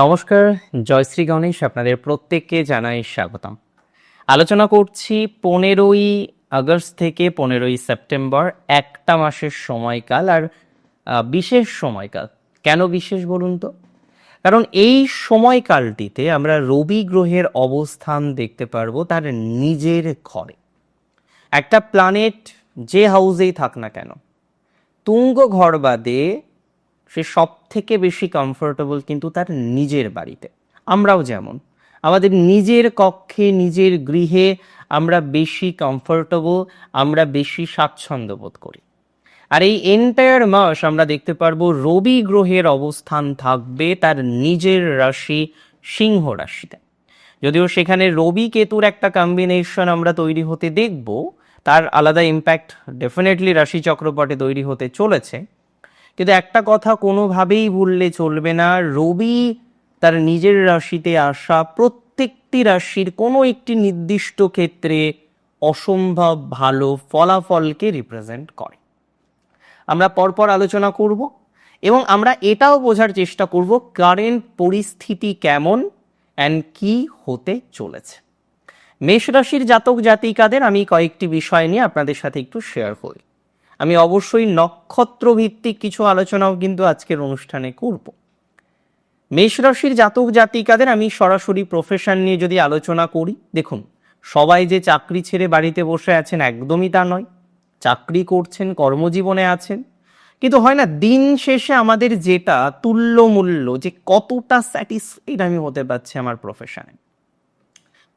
নমস্কার জয়শ্রী গণেশ আপনাদের প্রত্যেককে জানাই স্বাগতম। আলোচনা করছি পনেরোই আগস্ট থেকে পনেরোই সেপ্টেম্বর, একটা মাসের সময়কাল আর বিশেষ সময়কাল। কেন বিশেষ বলুন তো? কারণ এই সময়কালটিতে আমরা রবি গ্রহের অবস্থান দেখতে পারব তার নিজের ঘরে। একটা প্ল্যানেট যে হাউসেই থাক না কেন, তুঙ্গ ঘর বাদে সে সব থেকে বেশি কমফোর্টেবল কিন্তু তার নিজের বাড়িতে। আমরাও যেমন। আমাদের নিজের কক্ষে, নিজের গৃহে আমরা বেশি কমফোর্টেবল আমরা বেশি স্বাচ্ছন্দ্য বোধ করি। আর এই এন্টায়ার মাস আমরা দেখতে পারব রবি গ্রহের অবস্থান থাকবে তার নিজের রাশি সিংহ রাশিতে। যদিও সেখানে রবি কেতুর একটা কম্বিনেশন আমরা তৈরি হতে দেখব, তার আলাদা ইম্প্যাক্ট ডেফিনেটলি রাশি চক্রপটে তৈরি হতে চলেছে। কিন্তু একটা কথা কোনোভাবেই ভুললে চলবে না। রবি তার নিজের রাশিতে আসা প্রত্যেকটি রাশির কোনো একটি নির্দিষ্ট ক্ষেত্রে অসম্ভব ভালো ফলাফলকে রিপ্রেজেন্ট করে। আমরা পরপর আলোচনা করব এবং আমরা এটাও বোঝার চেষ্টা করব কারেন্ট পরিস্থিতি কেমন অ্যান্ড কি হতে চলেছে। মেষ রাশির জাতক জাতিকাদের আমি কয়েকটি বিষয় নিয়ে আপনাদের সাথে একটু শেয়ার করি। আমি অবশ্যই নক্ষত্র ভিত্তিক কিছু আলোচনাও কিন্তু আজকের অনুষ্ঠানে করব। মেষ রাশির জাতক জাতিকাদের আমি সরাসরি প্রফেশন নিয়ে যদি আলোচনা করি, দেখুন, সবাই যে চাকরি ছেড়ে বাড়িতে বসে আছেন একদমই তা নয়। চাকরি করছেন, কর্মজীবনে আছেন। কিন্তু হয় না, দিন শেষে আমাদের যেটা তুল্য মূল্য, যে কতটা স্যাটিসফাইড আমি হতে পারছি আমার প্রফেশনে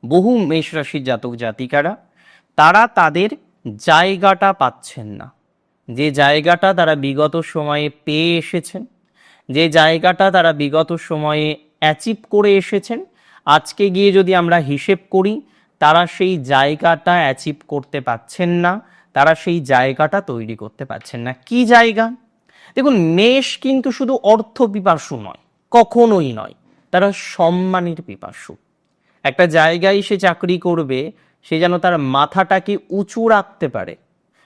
বহু মেষ রাশির জাতক জাতিকারা, তারা তাদের জায়গাটা পাচ্ছেন না। যে জায়গাটা তারা বিগত সময়ে পেয়ে এসেছেন, যে জায়গাটা তারা বিগত সময়ে অ্যাচিভ করে এসেছেন, আজকে গিয়ে যদি আমরা হিসেব করি, তারা সেই জায়গাটা অ্যাচিভ করতে পারছেন না, তারা সেই জায়গাটা তৈরি করতে পারছেন না। কি জায়গা? দেখুন, মেষ কিন্তু শুধু অর্থ পিপাসু নয়, কখনোই নয়, তারা সম্মানের পিপাসু। একটা জায়গায় সে চাকরি করবে, সে যেন তার মাথাটাকে উঁচু রাখতে পারে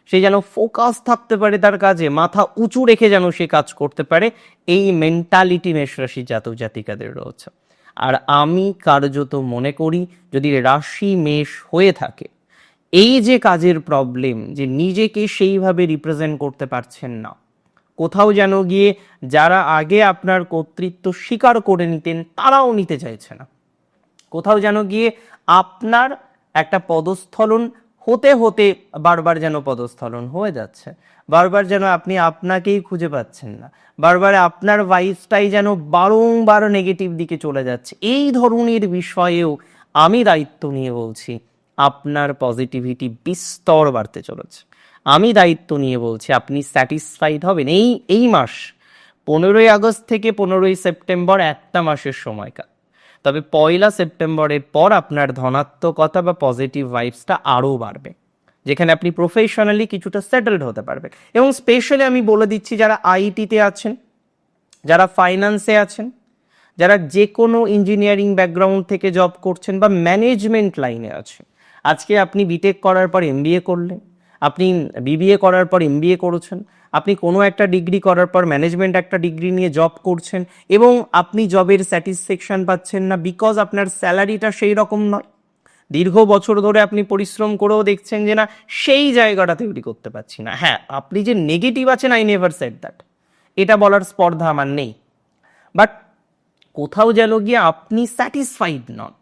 সে যেন ফোকাস থাকতে পারে তার কাজে, মাথা উঁচু রেখে যেন সে কাজ করতে পারে, এই মেন্টালিটি মেষরাশি জাতক জাতিকাদের রয়েছে। আর আমি কার্যত মনে করি, যদি রাশি মেষ হয়ে থাকে, এই যে কাজের প্রবলেম যে নিজেকে সেইভাবে রিপ্রেজেন্ট করতে পারছেন না, কোথাও যেন গিয়ে যারা আগে আপনার কর্তৃত্ব স্বীকার করে নিতেন, তারাও নিতে চাইছে না। কোথাও যেন গিয়ে আপনার একটা পদস্থলন হতে হতে বারবার যেন পদস্থলন হয়ে যাচ্ছে। বারবার যেন আপনি আপনাকেই খুঁজে পাচ্ছেন না। বারবার আপনার ভাইসটাই যেন বারংবার নেগেটিভ দিকে চলে যাচ্ছে। এই ধরনের বিষয়েও আমি দায়িত্ব নিয়ে বলছি, আপনার পজিটিভিটি বিস্তর বাড়তে চলেছে। আমি দায়িত্ব নিয়ে বলছি, আপনি স্যাটিসফাইড হবেন। এই এই মাস, পনেরোই আগস্ট থেকে পনেরোই সেপ্টেম্বর একটা মাসের সময়কাল। তবে পয়লা সেপ্টেম্বরের পর আপনার ধনাত্মকতা বা পজিটিভ ভাইবসটা আরও বাড়বে, যেখানে আপনি প্রফেশনালি কিছুটা সেটেলড হতে পারবেন। এবং স্পেশালি আমি বলে দিচ্ছি যারা আইটিতে আছেন, যারা ফাইন্যান্সে আছেন, যারা যে কোনো ইঞ্জিনিয়ারিং ব্যাকগ্রাউন্ড থেকে জব করছেন বা ম্যানেজমেন্ট লাইনে আছেন, আজকে আপনি বিটেক করার পর এমবিএ করলেন, আপনি বিবিএ করার পর এমবিএ করেছেন আপনি কোনো একটা ডিগ্রি করার পর ম্যানেজমেন্ট একটা ডিগ্রি নিয়ে জব করছেন এবং আপনি জবের স্যাটিসফ্যাকশন পাচ্ছেন না বিকজ আপনার স্যালারিটা সেই রকম নয়। দীর্ঘ বছর ধরে আপনি পরিশ্রম করেও দেখছেন যে না, সেই জায়গাটা তৈরি করতে পারছি না। হ্যাঁ আপনি যে নেগেটিভ আছেন আই নেভার সেট দ্যাট এটা বলার স্পর্ধা আমার নেই। বাট কোথাও যেন গিয়ে আপনি স্যাটিসফাইড নন।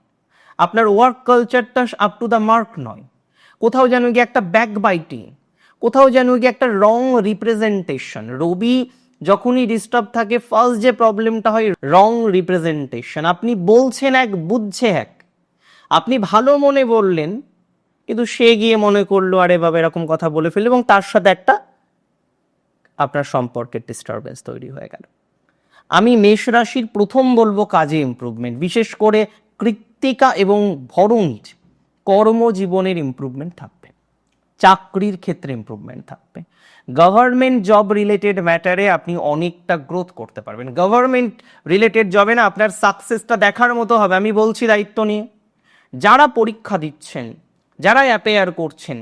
আপনার ওয়ার্ক কালচারটা আপ টু দ্য মার্ক নয়। কোথাও যেন গিয়ে একটা ব্যাক বাইটিং কোথাও যেন গিয়ে একটা রং রিপ্রেজেন্টেশন রবি যখনই ডিস্টার্ব থাকে ফার্স্ট যে প্রবলেমটা হয় রং রিপ্রেজেন্টেশন আপনি বলছেন এক, বুঝছে এক। আপনি ভালো মনে বললেন, কিন্তু সে গিয়ে মনে করল, আরে বাবা, এরকম কথা বলে ফেলল। এবং তার সাথে একটা আপনার সম্পর্কের ডিস্টারবেন্স তৈরি হয়ে গেল। আমি মেষ রাশির প্রথম বলব কাজে ইমপ্রুভমেন্ট বিশেষ করে কৃত্তিকা এবং ভরণীর কর্মজীবনের ইমপ্রুভমেন্ট থাকবে চাকরির ক্ষেত্রে ইমপ্রুভমেন্ট থাকবে। গভর্নমেন্ট জব রিলেটেড ম্যাটারে আপনি অনেকটা গ্রোথ করতে পারবেন। গভর্নমেন্ট রিলেটেড জবে না আপনার সাকসেসটা দেখার মতো হবে, আমি বলছি দায়িত্ব নিয়ে। যারা পরীক্ষা দিচ্ছেন, যারা অ্যাপেয়ার করছেন,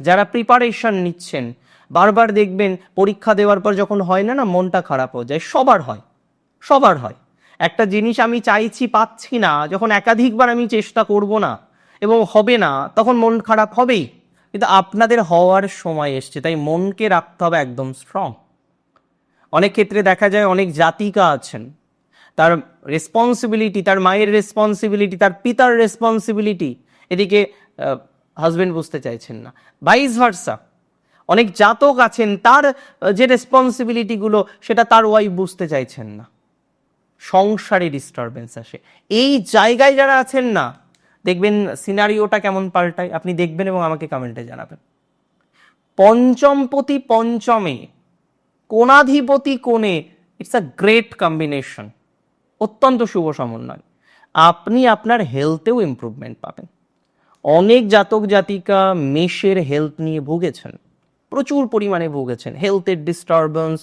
যারা প্রিপারেশন নিচ্ছেন, বারবার দেখবেন পরীক্ষা দেওয়ার পর যখন হয় না না মনটা খারাপ হয়ে যায়, সবার হয় সবার হয়। একটা জিনিস আমি চাইছি, পাচ্ছি না, যখন একাধিকবার আমি চেষ্টা করব না, এবং হবে না, তখন মন খারাপ হবেই। কিন্তু আপনাদের হওয়ার সময় এসছে, তাই মনকে রাখতে হবে একদম স্ট্রং অনেক ক্ষেত্রে দেখা যায় অনেক জাতিকা আছেন, তার রেসপন্সিবিলিটি তার মায়ের রেসপন্সিবিলিটি তার পিতার রেসপন্সিবিলিটি এদিকে হাজবেন্ড বুঝতে চাইছেন না। ভাইস ভার্সা অনেক জাতক আছেন, তার যে রেসপন্সিবিলিটিগুলো সেটা তার ওয়াইফ বুঝতে চাইছেন না। সংসারে ডিস্টারবেন্স আসে। এই জায়গায় যারা আছেন না দেখবেন সিনারিওটা কেমন পাল্টায়, আপনি দেখবেন এবং আমাকে কমেন্টে জানাবেন। পঞ্চমপতি পঞ্চমে, কোণাধিপতি কোণে ইটস আ গ্রেট কম্বিনেশন অত্যন্ত শুভ সমন্বয়। আপনি আপনার হেলথেও ইমপ্রুভমেন্ট পাবেন। অনেক জাতক জাতিকা মেষের হেলথ নিয়ে ভুগেছেন, প্রচুর পরিমাণে ভুগেছেন হেলথের disturbance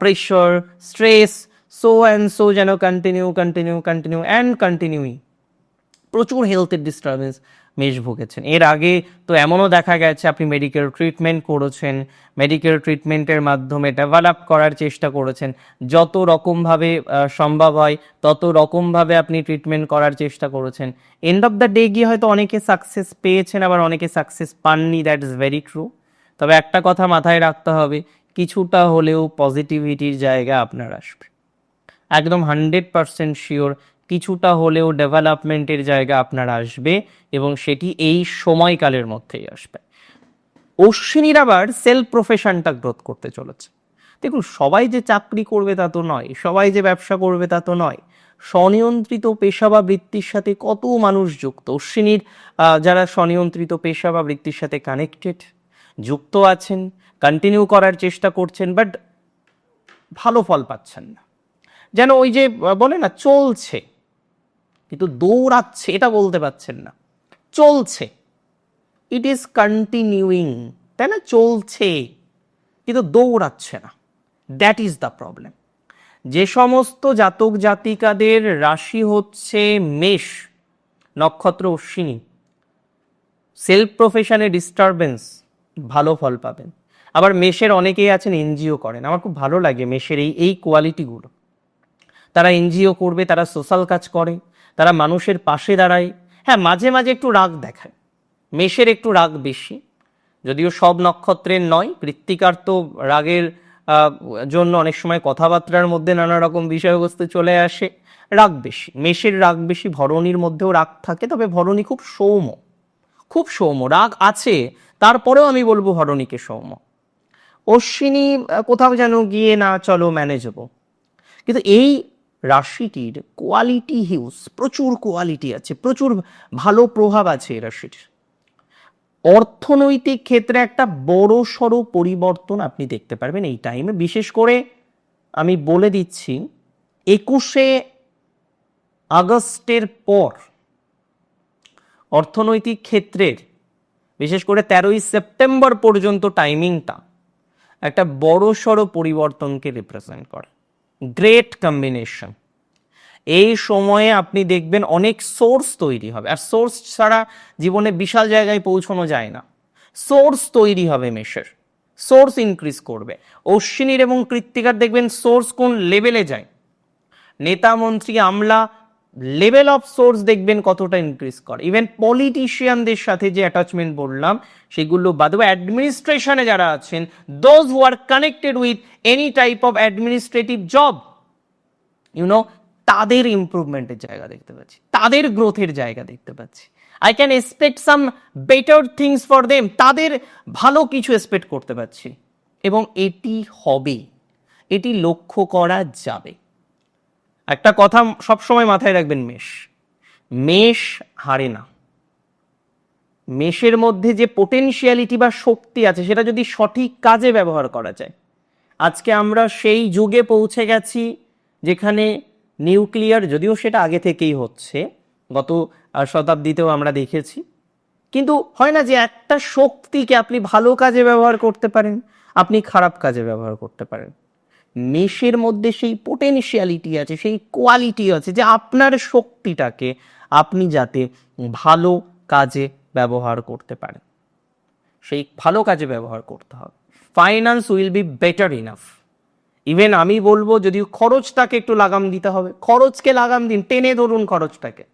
pressure stress so and so যেন কন্টিনিউ কন্টিনিউ কন্টিনিউ অ্যান্ড কন্টিনিউই প্রচুর হেলথের ডিস্টারবেন্স মেষ ভুগেছেন। এর আগে তো এমনও দেখা গেছে, আপনি মেডিকেল ট্রিটমেন্ট করেছেন মেডিকেল ট্রিটমেন্টের মাধ্যমে ডেভেলপ করার চেষ্টা করেছেন। যত রকমভাবে সম্ভব হয়, তত রকমভাবে আপনি ট্রিটমেন্ট করার চেষ্টা করেছেন। এন্ড অফ দ্য ডে গিয়ে হয়তো অনেকে সাকসেস পেয়েছেন, আবার অনেকে সাকসেস পাননি দ্যাট ইজ ভেরি ট্রু তবে একটা কথা মাথায় রাখতে হবে, কিছুটা হলেও পজিটিভিটির জায়গা আপনার আসবে। একদম হান্ড্রেড পার্সেন্ট শিওর কিছুটা হলেও ডেভেলপমেন্টের জায়গা আপনার আসবে এবং সেটি এই সময়কালের মধ্যেই আসবে। অশ্বিনীর আবার সেলফ প্রফেশনটা গ্রোথ করতে চলেছে। দেখুন, সবাই যে চাকরি করবে তা তো নয়, সবাই যে ব্যবসা করবে তা তো নয়। স্বনিয়ন্ত্রিত পেশা বা বৃত্তির সাথে কত মানুষ যুক্ত? অশ্বিনীর যারা স্বনিয়ন্ত্রিত পেশা বা বৃত্তির সাথে কানেক্টেড যুক্ত আছেন কন্টিনিউ করার চেষ্টা করছেন বাট ভালো ফল পাচ্ছেন না। যেন ওই যে বলে না, চলছে। কিন্তু দৌড়াচ্ছে, এটা বলতে পারছেন না। চলছে। ইট ইজ কন্টিনিউইং তাই না? চলছে। কিন্তু দৌড়াচ্ছে না। দ্যাট ইজ দ্য প্রবলেম যে সমস্ত জাতক জাতিকাদের রাশি হচ্ছে মেষ, নক্ষত্র অশ্বিনী। সেলফ প্রফেশনে ডিস্টারবেন্স ভালো ফল পাবেন। আবার মেষের অনেকেই আছেন এনজিও করেন। আমার খুব ভালো লাগে মেষের এই এই কোয়ালিটিগুলো তারা এনজিও করবে, তারা সোশ্যাল কাজ করে। তারা মানুষের পাশে দাঁড়ায়। হ্যাঁ মাঝে মাঝে একটু রাগ দেখায়। মেষের একটু রাগ বেশি। যদিও সব নক্ষত্রের নয় কৃত্তিকার তো রাগের জন্য অনেক সময় কথাবার্তার মধ্যে নানা রকম বিষয়বস্তু চলে আসে। রাগ বেশি। মেষের রাগ বেশি, ভরণীর মধ্যেও রাগ থাকে, তবে ভরণী খুব সৌম্য। খুব সৌম্য। রাগ আছে, তারপরেও আমি বলব ভরণীকে সৌম্য। অশ্বিনী কোথাও যেন গিয়ে, না, চলো ম্যানেজ ম্যানেজেবল। কিন্তু এই রাশিটির কোয়ালিটি হিউজ, প্রচুর কোয়ালিটি আছে, প্রচুর ভালো প্রভাব আছে এই রাশিটির। অর্থনৈতিক ক্ষেত্রে একটা বড় সড়ো পরিবর্তন আপনি দেখতে পারবেন এই টাইমে বিশেষ করে আমি বলে দিচ্ছি, একুশে আগস্টের পর অর্থনৈতিক ক্ষেত্রের, বিশেষ করে তেরোই সেপ্টেম্বর পর্যন্ত টাইমিংটা একটা বড় সড়ো পরিবর্তনকে রিপ্রেজেন্ট করে। গ্রেট কম্বিনেশন এই সময়ে আপনি দেখবেন অনেক সোর্স তৈরি হবে। আর সোর্স ছাড়া জীবনে বিশাল জায়গায় পৌঁছানো যায় না। সোর্স তৈরি হবে মেষের সোর্স ইনক্রিজ করবে। অশ্বিনীর এবং কৃত্তিকার দেখবেন সোর্স কোন লেভেলে যায়। নেতা, মন্ত্রী, আমলা লেভেল অফ সোর্স দেখবেন কতটা ইনক্রিজ করে। ইভেন পলিটিশিয়ানদের সাথে যে অ্যাটাচমেন্ট বললাম, সেগুলো বাদে অ্যাডমিনিস্ট্রেশনে যারা আছেন those who are connected with any type of administrative job you know তাদের ইমপ্রুভমেন্টের জায়গা দেখতে পাচ্ছি, তাদের গ্রোথের জায়গা দেখতে পাচ্ছি। I can expect some better things for them তাদের ভালো কিছু এক্সপেক্ট করতে পারছি এবং এটি হবে, এটি লক্ষ্য করা যাবে। একটা কথা সবসময় মাথায় রাখবেন, মেষ। মেষ হারে না। মেষের মধ্যে যে পোটেনশিয়ালিটি বা শক্তি আছে, সেটা যদি সঠিক কাজে ব্যবহার করা যায়। আজকে আমরা সেই যুগে পৌঁছে গেছি যেখানে নিউক্লিয়ার, যদিও সেটা আগে থেকেই হচ্ছে, গত শতাব্দীতেও আমরা দেখেছি। কিন্তু হয় না যে একটা শক্তিকে আপনি ভালো কাজে ব্যবহার করতে পারেন, আপনি খারাপ কাজে ব্যবহার করতে পারেন। মেষের মধ্যে সেই পোটেনশিয়ালিটি আছে, সেই কোয়ালিটি আছে যে আপনার শক্তিটাকে আপনি যাতে ভালো কাজে ব্যবহার করতে পারেন। সেই ভালো কাজে ব্যবহার করতে হবে। Finance will be better enough even আমি বলব যদি খরচটাকে একটু লাগাম দিতে হবে। খরচকে লাগাম দিন, টেনে ধরুন খরচটাকে।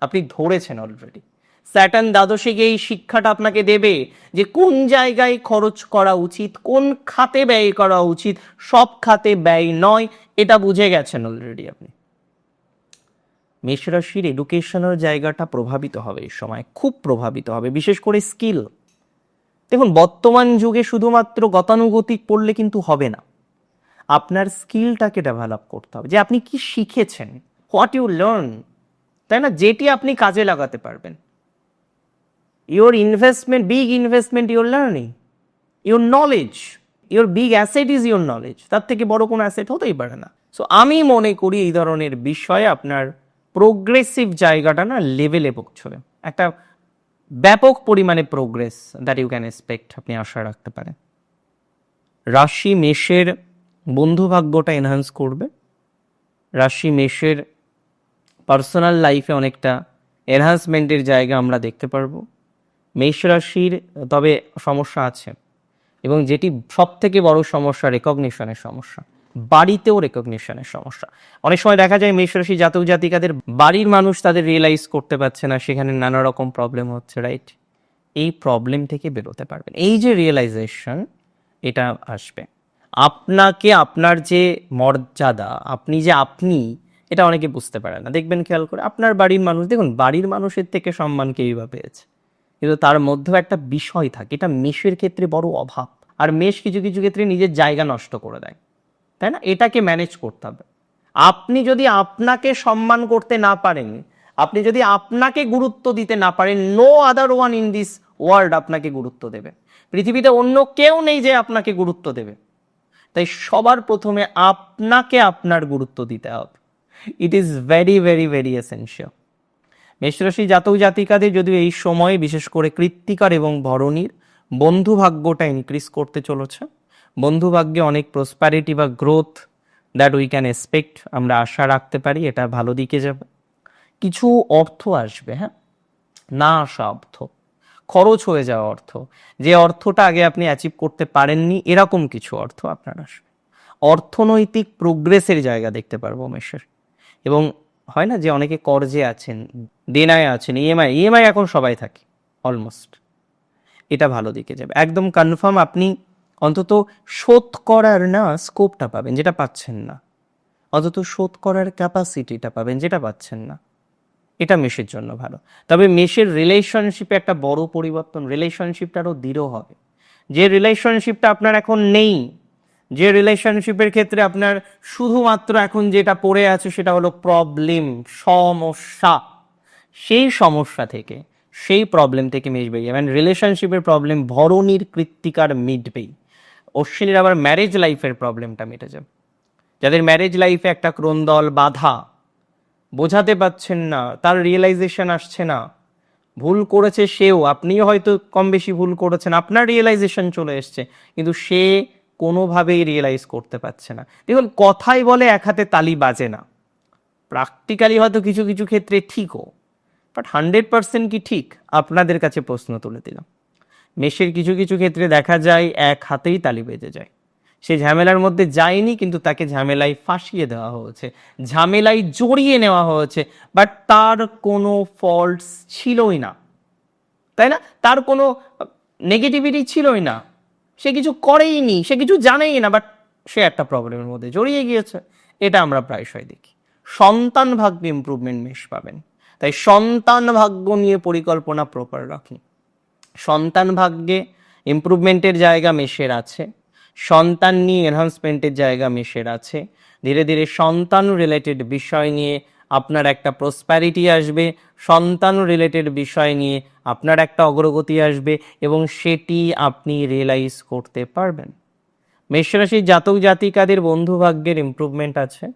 আপনি ধরেছেন অলরেডি স্যাটার্ন দ্বাদশে গিয়ে এই শিক্ষাটা আপনাকে দেবে যে কোন জায়গায় খরচ করা উচিত, কোন খাতে ব্যয় করা উচিত, সব খাতে ব্যয় নয়, এটা বুঝে গেছেন অলরেডি আপনি। মেষরাশির এডুকেশনের জায়গাটা প্রভাবিত হবে এই সময়, খুব প্রভাবিত হবে, বিশেষ করে স্কিল দেখুন, বর্তমান যুগে শুধুমাত্র গতানুগতিক পড়লে কিন্তু হবে না। আপনার স্কিলটাকে ডেভেলপ করতে হবে। যে আপনি কি শিখেছেন হোয়াট ইউ লার্ন তাই না? যেটি আপনি কাজে লাগাতে পারবেন। Your investment big investment your learning your knowledge your big asset is your knowledge তার থেকে বড় কোনো অ্যাসেট হতেই পারে না। সো আমি মনে করি এই ধরনের বিষয়ে আপনার প্রোগ্রেসিভ জায়গাটা না লেভেলে পৌঁছবে। একটা ব্যাপক পরিমাণে progress that you can expect আপনি আশা রাখতে পারেন। রাশি মেষের বন্ধুভাগ্যটা এনহান্স করবে। রাশি মেষের পার্সোনাল লাইফে অনেকটা এনহান্সমেন্টের জায়গা আমরা দেখতে পারব। মেষ রাশির, তবে সমস্যা আছে। এবং যেটি সব থেকে বড় সমস্যা রেকগনিশনের সমস্যা। বাড়িতেও রেকগনিশনের সমস্যা। অনেক সময় দেখা যায় মেষ রাশি জাতক জাতিকাদের বাড়ির মানুষ তাদের রিয়েলাইজ করতে পারছে না, সেখানে নানা রকম প্রবলেম হচ্ছে রাইট এই প্রবলেম থেকে বেরোতে পারবেন। এই যে রিয়েলাইজেশন এটা আসবে। আপনাকে আপনার যে মর্যাদা, আপনি যে আপনি, এটা অনেকে বুঝতে পারে না। দেখবেন খেয়াল করে, আপনার বাড়ির মানুষ, দেখুন, বাড়ির মানুষের থেকে সম্মান কেই বা পেয়েছে। কিন্তু তার মধ্যেও একটা বিষয় থাকে। এটা মেষের ক্ষেত্রে বড় অভাব। আর মেষ কিছু কিছু ক্ষেত্রে নিজের জায়গা নষ্ট করে দেয়। তাই না? এটাকে ম্যানেজ করতে হবে। আপনি যদি আপনাকে সম্মান করতে না পারেন, আপনি যদি আপনাকে গুরুত্ব দিতে না পারেন no other one in this world আপনাকে গুরুত্ব দেবে। পৃথিবীতে অন্য কেউ নেই যে আপনাকে গুরুত্ব দেবে। তাই সবার প্রথমে আপনাকে আপনার গুরুত্ব দিতে হবে। It is very very very essential মেষরাশি জাতক জাতিকাদের যদিও এই সময়ে বিশেষ করে কৃত্তিকার এবং ভরণীর বন্ধু ভাগ্যটা ইনক্রিজ করতে চলেছে। বন্ধু ভাগ্যে অনেক প্রসপ্যারিটি বা growth that we can expect আমরা আশা রাখতে পারি, এটা ভালো দিকে যাবে। কিছু অর্থ আসবে হ্যাঁ? না আসা অর্থ। খরচ হয়ে যাওয়া অর্থ। যে অর্থটা আগে আপনি অ্যাচিভ করতে পারেননি, এরকম কিছু অর্থ আপনার আসবে। অর্থনৈতিক প্রোগ্রেসের জায়গা দেখতে পারব মেষের। এবং হয় না যে অনেকে কর্জে আছেন দেনায় আছেন ইএমআই ইএমআই এখন সবাই থাকে অলমোস্ট এটা ভালো দিকে যাবে। একদম কনফার্ম আপনি অন্তত শোধ করার না স্কোপটা পাবেন, যেটা পাচ্ছেন না। অন্তত শোধ করার ক্যাপাসিটিটা পাবেন, যেটা পাচ্ছেন না। এটা মেষের জন্য ভালো। তবে মেষের রিলেশনশিপে একটা বড় পরিবর্তন রিলেশনশিপটা আরও দৃঢ় হবে। যে রিলেশনশিপটা আপনার এখন নেই যে রিলেশনশিপের ক্ষেত্রে আপনার শুধুমাত্র এখন যেটা পড়ে আছে সেটা হলো প্রবলেম সমস্যা। সেই সমস্যা থেকে, সেই প্রবলেম থেকে মিটবে মানে রিলেশনশিপের প্রবলেম ভরণীর কৃত্তিকার মিটবেই। অশ্বিনীর আবার ম্যারেজ লাইফের প্রবলেমটা মিটে যাবে যাদের ম্যারেজ লাইফে একটা ক্রন্দল বাধা, বোঝাতে পাচ্ছেন না, তার রিয়েলাইজেশন আসছে না। ভুল করেছে সেও, আপনিও হয়তো কম বেশি ভুল করেছেন, আপনার রিয়েলাইজেশন চলে এসছে। কিন্তু সে কোনোভাবেই রিয়েলাইজ করতে পারছে না। দেখুন, কথাই বলে এক হাতে তালি বাজে না। প্র্যাকটিক্যালি হয়তো কিছু কিছু ক্ষেত্রে ঠিকও বাট হান্ড্রেড পার্সেন্ট কি ঠিক? আপনাদের কাছে প্রশ্ন তুলে দিলাম। মেষের কিছু কিছু ক্ষেত্রে দেখা যায় এক হাতেই তালি বেজে যায়। সে ঝামেলার মধ্যে যায়নি, কিন্তু তাকে ঝামেলায় ফাঁসিয়ে দেওয়া হয়েছে, ঝামেলায় জড়িয়ে নেওয়া হয়েছে বাট তার কোনো ফল্টস ছিলই না। তাই না? তার কোনো নেগেটিভিটি ছিলই না। সে কিছু করেইনি, সে কিছু জানেই না বাট সে একটা প্রবলেমের মধ্যে জড়িয়ে গিয়েছে। এটা আমরা প্রায়শই দেখি। সন্তান ভাগ্যে ইম্প্রুভমেন্ট মেশ পাবেন। তাই সন্তান ভাগ্য নিয়ে পরিকল্পনা প্রপার রাখুন। সন্তান ভাগ্যে ইম্প্রুভমেন্টের জায়গা মেশের আছে। সন্তান নিয়ে এনহান্সমেন্টের জায়গা মেশের আছে। ধীরে ধীরে সন্তান রিলেটেড বিষয় নিয়ে আপনার একটা প্রসপ্যারিটি আসবে, সন্তান রিলেটেড বিষয় নিয়ে আপনার একটা অগ্রগতি আসবে এবং সেটি আপনি রিয়েলাইজ করতে পারবেন। মেষরাশির জাতক জাতিকাদের বন্ধু ভাগ্যের ইম্প্রুভমেন্ট আছে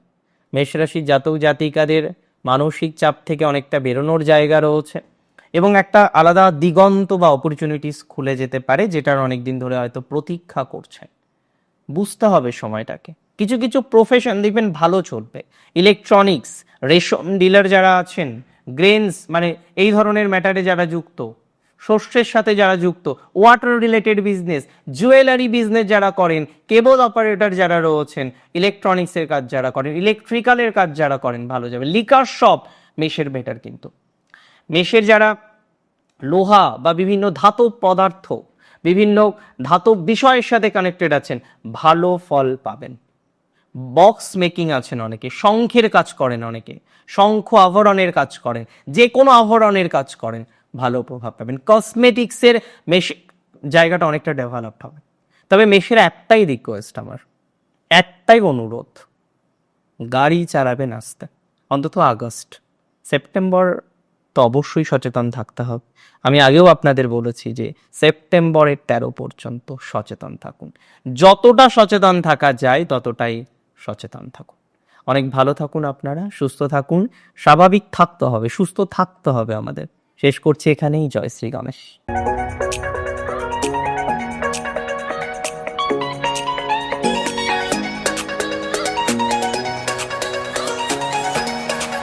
মেষরাশির জাতক জাতিকাদের মানসিক চাপ থেকে অনেকটা বেরোনোর জায়গা রয়েছে এবং একটা আলাদা দিগন্ত বা অপরচুনিটিস খুলে যেতে পারে, যেটার অনেক দিন ধরে হয়তো প্রতীক্ষা করছেন বুঝতে হবে সময়টাকে। কিছু কিছু প্রফেশন দেখবেন ভালো চলবে। ইলেকট্রনিক্স রেশন ডিলার যারা আছেন গ্রেনস মানে এই ধরনের ম্যাটারে যারা যুক্ত, শস্যের সাথে যারা যুক্ত water related business jewellery business যারা করেন কেবল অপারেটর যারা রয়েছেন ইলেকট্রনিক্সের কাজ যারা করেন ইলেকট্রিক্যালের কাজ যারা করেন, ভালো যাবে। লিকার শপ মেশের বেটার কিন্তু। মেশের যারা লোহা বা বিভিন্ন ধাতব পদার্থ, বিভিন্ন ধাতব বিষয়ের সাথে কানেক্টেড আছেন, ভালো ফল পাবেন। বক্স মেকিং আছেন অনেকে, শঙ্খের কাজ করেন অনেকে, শঙ্খ আভরণের কাজ করেন যে কোনো আভরণের কাজ করেন, ভালো প্রভাব পাবেন। কসমেটিক্সের মেশ জায়গাটা অনেকটা ডেভেলপ হবে। তবে মেশের একটাই রিকোয়েস্ট আমার, একটাই অনুরোধ, গাড়ি চালাবেন আস্তে, অন্তত আগস্ট, সেপ্টেম্বর তো অবশ্যই সচেতন থাকতে হবে। আমি আগেও আপনাদের বলেছি যে সেপ্টেম্বরের তেরো পর্যন্ত সচেতন থাকুন। যতটা সচেতন থাকা যায়, ততটাই সচেতন থাকুন। অনেক ভালো থাকুন আপনারা, সুস্থ থাকুন। স্বাভাবিক থাকতে হবে, সুস্থ থাকতে হবে আমাদের। শেষ করছি এখানেই। জয় শ্রী গণেশ।